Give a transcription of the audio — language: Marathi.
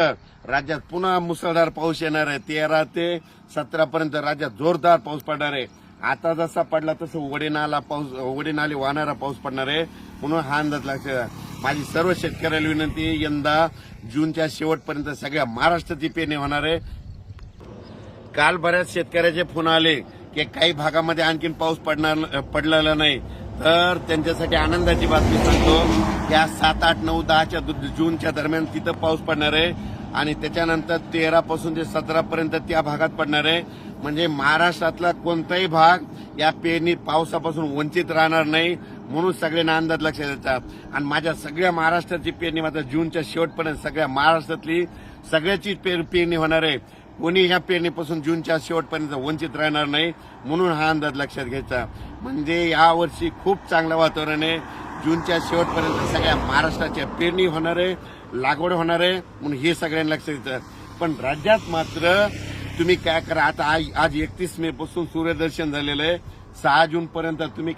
राज्यात पुन्हा मुसळधार पाऊस येणार आहे. तेरा ते सतरा पर्यंत राज्यात जोरदार पाऊस पडणार आहे. आता जसा पडला तसं उघडेनाला पाऊस उघडेनाले वाहणारा पाऊस पडणार आहे. म्हणून हा अंदाज लक्षात माझी सर्व शेतकऱ्याला विनंती यंदा जूनच्या शेवटपर्यंत सगळ्या महाराष्ट्राची पेरणी होणार आहे. काल बऱ्याच शेतकऱ्याचे फोन आले की काही भागामध्ये आणखीन पाऊस पडणार पडलेला नाही. तर त्यांच्यासाठी आनंदाची बातमी सांगतो. या सात आठ नऊ दहाच्या दु- जूनच्या दरम्यान तिथं पाऊस पडणार आहे. आणि त्याच्यानंतर तेरा पासून ते सतरा पर्यंत त्या भागात पडणार आहे. म्हणजे महाराष्ट्रातला कोणताही भाग या पेरणी पावसापासून वंचित राहणार नाही म्हणून सगळ्यांना अंदाज लक्षात येतात. आणि माझ्या सगळ्या महाराष्ट्राची पेरणी मात्र जूनच्या शेवटपर्यंत सगळ्या महाराष्ट्रातली सगळ्याची पेर- पेरणी होणार आहे. कोणी ह्या पेरणीपासून जूनच्या शेवटपर्यंत वंचित राहणार नाही म्हणून हा अंदाज लक्षात घ्यायचा. म्हणजे यावर्षी खूप चांगलं वातावरण आहे. जूनच्या शेवटपर्यंत सगळ्या महाराष्ट्राच्या पेरणी होणार आहे लागवड होणार आहे म्हणून हे सगळ्यांना लक्षात घ्यायचं पण राज्यात मात्र तुम्ही काय करा आता आज- आज एकतीस मे पासून सूर्यदर्शन झालेलं आहे. सहा जून पर्यंत तुम्ही